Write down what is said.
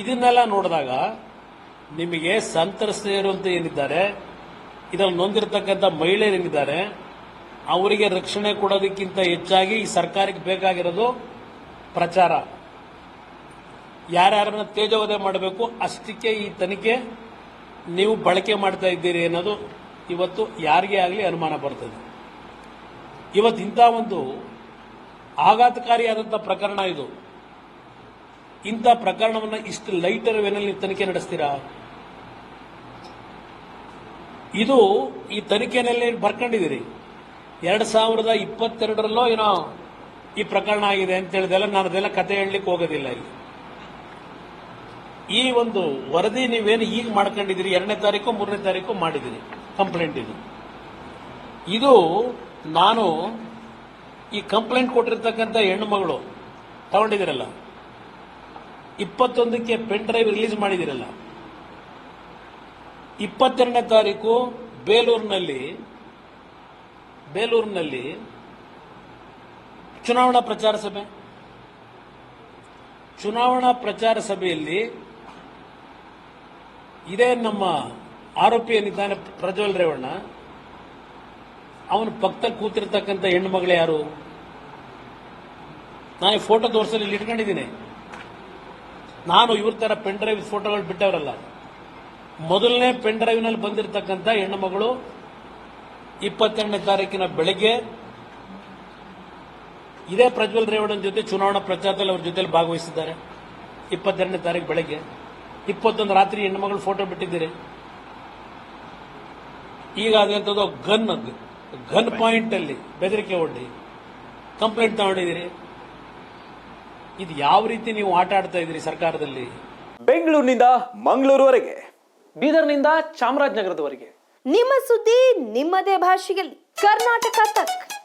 ಇದನ್ನೆಲ್ಲ ನೋಡಿದಾಗ ನಿಮಗೆ ಸಂತ್ರಸ್ತೆಯರು ಅಂತ ಏನಿದ್ದಾರೆ, ಇದರಲ್ಲಿ ನೊಂದಿರತಕ್ಕಂಥ ಮಹಿಳೆಯರು ಏನಿದ್ದಾರೆ ಅವರಿಗೆ ರಕ್ಷಣೆ ಕೊಡೋದಕ್ಕಿಂತ ಹೆಚ್ಚಾಗಿ ಈ ಸರ್ಕಾರಕ್ಕೆ ಬೇಕಾಗಿರೋದು ಪ್ರಚಾರ. ಯಾರ್ಯಾರನ್ನ ತೇಜೋವಧೆ ಮಾಡಬೇಕು, ಅಷ್ಟಕ್ಕೆ ಈ ತನಿಖೆ ನೀವು ಬಳಕೆ ಮಾಡ್ತಾ ಇದ್ದೀರಿ ಅನ್ನೋದು ಇವತ್ತು ಯಾರಿಗೇ ಆಗಲಿ ಅನುಮಾನ ಬರ್ತದೆ. ಇವತ್ತು ಇಂಥ ಒಂದು ಆಘಾತಕಾರಿಯಾದಂಥ ಪ್ರಕರಣ ಇದು. ಇಂಥ ಪ್ರಕರಣವನ್ನು ಇಷ್ಟು ಲೈಟರ್ ವೇನಲ್ಲಿ ನೀವು ತನಿಖೆ ನಡೆಸ್ತೀರಾ? ಇದು ಈ ತನಿಖೆನಲ್ಲಿ ಬರ್ಕೊಂಡಿದ್ದೀರಿ. ಎರಡು ಸಾವಿರದ ಇಪ್ಪತ್ತೆರಡರಲ್ಲೋ ಏನೋ ಈ ಪ್ರಕರಣ ಆಗಿದೆ ಅಂತ ಹೇಳಿದೆಲ್ಲ ನಾನು ಅದೆಲ್ಲ ಕತೆ ಹೇಳಲಿಕ್ಕೆ ಹೋಗೋದಿಲ್ಲ ಇಲ್ಲಿ. ಈ ಒಂದು ವರದಿ ನೀವೇನು ಈಗ ಮಾಡ್ಕೊಂಡಿದ್ದೀರಿ? ಎರಡನೇ ತಾರೀಕು, ಮೂರನೇ ತಾರೀಕು ಮಾಡಿದ್ದೀರಿ. ಕಂಪ್ಲೇಂಟ್ ಇದು. ಇದು ನಾನು ಈ ಕಂಪ್ಲೇಂಟ್ ಕೊಟ್ಟಿರ್ತಕ್ಕಂಥ ಹೆಣ್ಣು ಮಗಳು ತಗೊಂಡಿದ್ದೀರಲ್ಲ. ಇಪ್ಪತ್ತೊಂದಕ್ಕೆ ಪೆನ್ ಡ್ರೈವ್ ರಿಲೀಸ್ ಮಾಡಿದಿರಲ್ಲ. ಇಪ್ಪತ್ತೆರಡನೇ ತಾರೀಕು ಬೇಲೂರಿನಲ್ಲಿ ಬೇಲೂರಿನಲ್ಲಿ ಚುನಾವಣಾ ಪ್ರಚಾರ ಸಭೆ. ಚುನಾವಣಾ ಪ್ರಚಾರ ಸಭೆಯಲ್ಲಿ ಇದೇ ನಮ್ಮ ಆರೋಪಿ ಏನಿದ್ದಾನೆ ಪ್ರಜ್ವಲ್ ರೇವಣ್ಣ. ಅವನ ಪಕ್ಕದಲ್ಲಿ ಕೂತಿರ್ತಕ್ಕಂಥ ಹೆಣ್ಣು ಮಗಳು ಯಾರು? ನಾನು ಫೋಟೋ ತೋರಿಸಲು ಇಲ್ಲಿ ಇಟ್ಕೊಂಡಿದ್ದೀನಿ. ನಾನು ಇವ್ರ ತರ ಪೆನ್ ಡ್ರೈವ್ ಫೋಟೋಗಳು ಬಿಟ್ಟವರಲ್ಲ. ಮೊದಲನೇ ಪೆನ್ ಡ್ರೈವ್ನಲ್ಲಿ ಬಂದಿರತಕ್ಕಂಥ ಹೆಣ್ಣು ಮಗಳು ಇಪ್ಪತ್ತೆರಡನೇ ತಾರೀಕಿನ ಬೆಳಗ್ಗೆ ಇದೇ ಪ್ರಜ್ವಲ್ ರೇವಣ್ಣನ ಜೊತೆ ಚುನಾವಣಾ ಪ್ರಚಾರದಲ್ಲಿ ಅವ್ರ ಜೊತೆಲಿ ಭಾಗವಹಿಸಿದ್ದಾರೆ. ಇಪ್ಪತ್ತೆರಡನೇ ತಾರೀಕು ಬೆಳಗ್ಗೆ. ಇಪ್ಪತ್ತೊಂದು ರಾತ್ರಿ ಹೆಣ್ಣು ಮಗಳು ಫೋಟೋ ಬಿಟ್ಟಿದ್ದೀರಿ. ಈಗ ಅದಂಥದ್ದು ಗನ್ ಗನ್ ಪಾಯಿಂಟ್ ಅಲ್ಲಿ ಬೆದರಿಕೆ ಒಡ್ಡಿ ಕಂಪ್ಲೇಂಟ್ ತಗೊಂಡಿದ್ದೀರಿ. ಇದು ಯಾವ ರೀತಿ ನೀವು ಆಟ ಆಡ್ತಾ ಇದ್ರಿ ಸರ್ಕಾರದಲ್ಲಿ? ಬೆಂಗಳೂರಿನಿಂದ ಮಂಗಳೂರುವರೆಗೆ. ಬೀದರ್ನಿಂದ ಚಾಮರಾಜನಗರದವರೆಗೆ. ನಿಮ್ಮ ಸುದ್ದಿ ನಿಮ್ಮದೇ ಭಾಷೆಯಲ್ಲಿ. ಕರ್ನಾಟಕ ತಕ್.